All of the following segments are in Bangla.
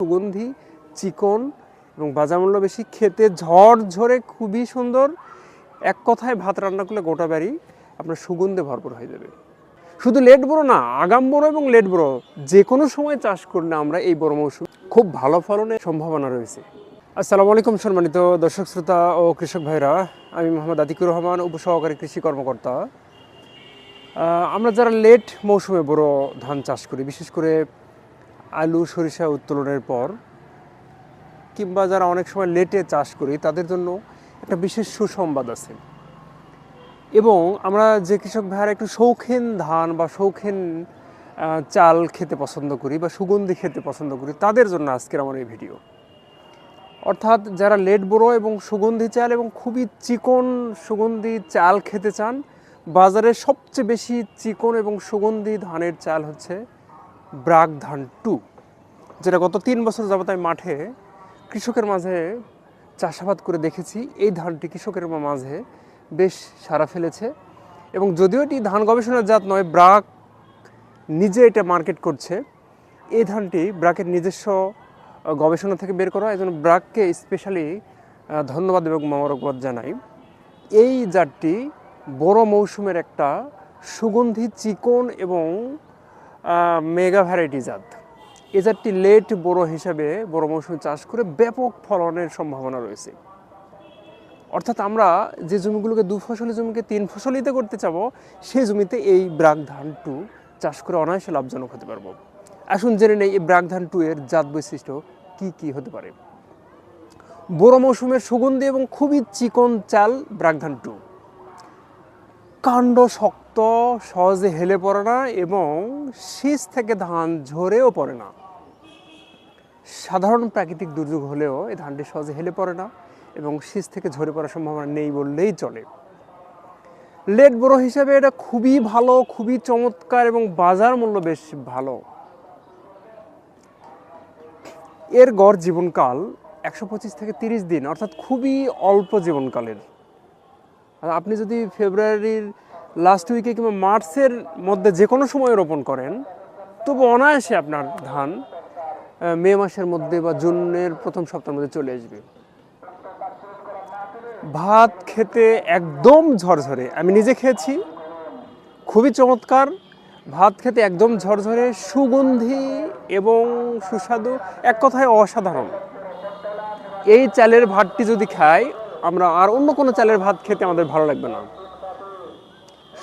সুগন্ধি, চিকন এবং বাজার মূল্য বেশি, খেতে ঝড় ঝরে খুবই সুন্দর। এক কথায় ভাত রান্না করলে গোটা বাড়ি আপনার সুগন্ধে ভরপুর হয়ে যাবে। শুধু লেট বড় না, আগাম বড় এবং লেট বড় যে কোনো সময় চাষ করলে আমরা এই বড় মৌসুম খুব ভালো ফলনের সম্ভাবনা রয়েছে। আসসালামু আলাইকুম সম্মানিত দর্শক, শ্রোতা ও কৃষক ভাইরা। আমি মোহাম্মদ আতিকুর রহমান, উপসহকারী কৃষি কর্মকর্তা। আমরা যারা লেট মৌসুমে বড় ধান চাষ করি, বিশেষ করে আলু, সরিষা উত্তোলনের পর কিংবা যারা অনেক সময় লেটে চাষ করি, তাদের জন্য একটা বিশেষ সুসংবাদ আছে। এবং আমরা যে কৃষক ভাইয়ারা একটু শৌখিন ধান বা শৌখিন চাল খেতে পছন্দ করি বা সুগন্ধি খেতে পছন্দ করি, তাদের জন্য আজকের আমার এই ভিডিও। অর্থাৎ যারা লেট বড়ো এবং সুগন্ধি চাল এবং খুবই চিকন সুগন্ধি চাল খেতে চান, বাজারে সবচেয়ে বেশি চিকন এবং সুগন্ধি ধানের চাল হচ্ছে ব্রাক ধান টু, যেটা গত তিন বছর যাবত আমি মাঠে কৃষকের মাঝে চাষাবাদ করে দেখেছি। এই ধানটি কৃষকের মাঝে বেশ সারা ফেলেছে এবং যদিও এটি ধান গবেষণার জাত নয় ব্রাক নিজে এটা মার্কেট করছে। এই ধানটি ব্রাকের নিজস্ব গবেষণা থেকে বের করা। এই জন্য ব্রাককে স্পেশালি ধন্যবাদ এবং মোবারকবাদ জানাই। এই জাতটি বড় মৌসুমের একটা সুগন্ধি, চিকন এবং মেগা ভ্যারাইটি জাত। এ জাতটি লেট বড় হিসাবে বড় মৌসুমে চাষ করে ব্যাপক ফলনের সম্ভাবনা রয়েছে। অর্থাৎ আমরা যে জমিগুলোকে দু ফসলি জমিকে তিন ফসলিতে করতে চাবো, সেই জমিতে এই ব্রাক ধান টু চাষ করে অনায়াসে লাভজনক হতে পারব। আসুন জেনে নেই এই ব্রাক ধান টু এর জাত বৈশিষ্ট্য কি কি হতে পারে। বড় মৌসুমের সুগন্ধি এবং খুবই চিকন চাল ব্রাক ধান টু। কাণ্ড শক্ত সহজে হেলে পড়ে না এবং শীষ থেকে ধান ঝরেও পড়ে না। সাধারণ প্রাকৃতিক দুর্যোগ হলেও এই ধানটি সহজে হেলে পড়ে না এবং শীষ থেকে ঝরে পড়ার সম্ভাবনা নেই বললেই চলে। লেট বড় হিসাবে এটা খুবই ভালো, খুবই চমৎকার এবং বাজার মূল্য বেশ ভালো। এর গড় জীবনকাল একশো পঁচিশ থেকে তিরিশ দিন, অর্থাৎ খুবই অল্প জীবনকালের। আপনি যদি ফেব্রুয়ারির লাস্ট উইকে কিংবা মার্চের মধ্যে যে কোনো সময় রোপণ করেন, তবু অনায়াসে আপনার ধান মে মাসের মধ্যে বা জুনের প্রথম সপ্তাহের মধ্যে চলে আসবে। ভাত খেতে একদম ঝরঝরে, আমি নিজে খেয়েছি, খুবই চমৎকার। ভাত খেতে একদম ঝরঝরে, সুগন্ধি এবং সুস্বাদু, এক কথায় অসাধারণ। এই চালের ভাতটি যদি খাই, আমরা আর অন্য কোনো চালের ভাত খেতে আমাদের ভালো লাগবে না।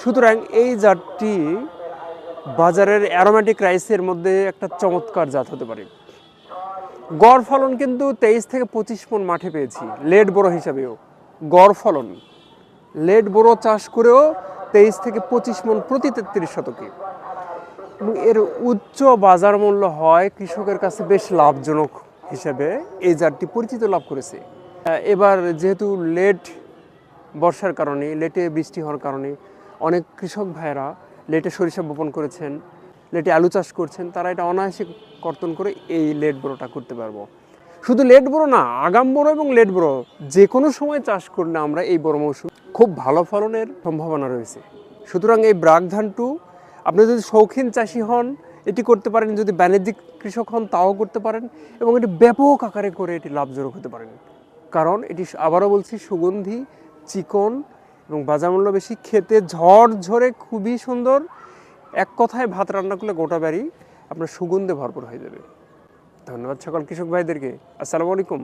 সুতরাং এই জাতটি বাজারের অ্যারোমেটিক রাইসের মধ্যে একটা চমৎকার জাত হতে পারে। গড় ফলন কিন্তু তেইশ থেকে পঁচিশ মন মাঠে পেয়েছি, লেট বড় হিসাবেও। গড় ফলন, লেট বড় চাষ করেও তেইশ থেকে পঁচিশ মন প্রতি তেত্রিশ শতকে। এবং এর উচ্চ বাজার মূল্য হয় কৃষকের কাছে বেশ লাভজনক হিসেবে এই জাতটি পরিচিত লাভ করেছে। এবার যেহেতু লেট বর্ষার কারণে, লেটে বৃষ্টি হওয়ার কারণে অনেক কৃষক ভাইয়েরা লেটে সরিষা বপন করেছেন, লেটে আলু চাষ করছেন, তারা এটা অনায়াসে কর্তন করে এই লেট বড়োটা করতে পারব। শুধু লেট বড় না, আগাম বড় এবং লেট বড় যে কোনো সময় চাষ করলে আমরা এই বড় মৌসুম খুব ভালো ফলনের সম্ভাবনা রয়েছে। সুতরাং এই ব্রাক ধান টু, আপনি যদি শৌখিন চাষি হন, এটি করতে পারেন, যদি বাণিজ্যিক কৃষক হন, তাও করতে পারেন এবং এটি ব্যাপক আকারে করে এটি লাভজনক হতে পারেন। কারণ এটি আবারও বলছি, সুগন্ধি, চিকন এবং বাজার মূল্য বেশি, খেতে ঝড় ঝরে খুবই সুন্দর। এক কথায় ভাত রান্না করলে গোটা বাড়ি আপনার সুগন্ধে ভরপুর হয়ে যাবে। ধন্যবাদ সকল কৃষক ভাইদেরকে। আসসালামু আলাইকুম।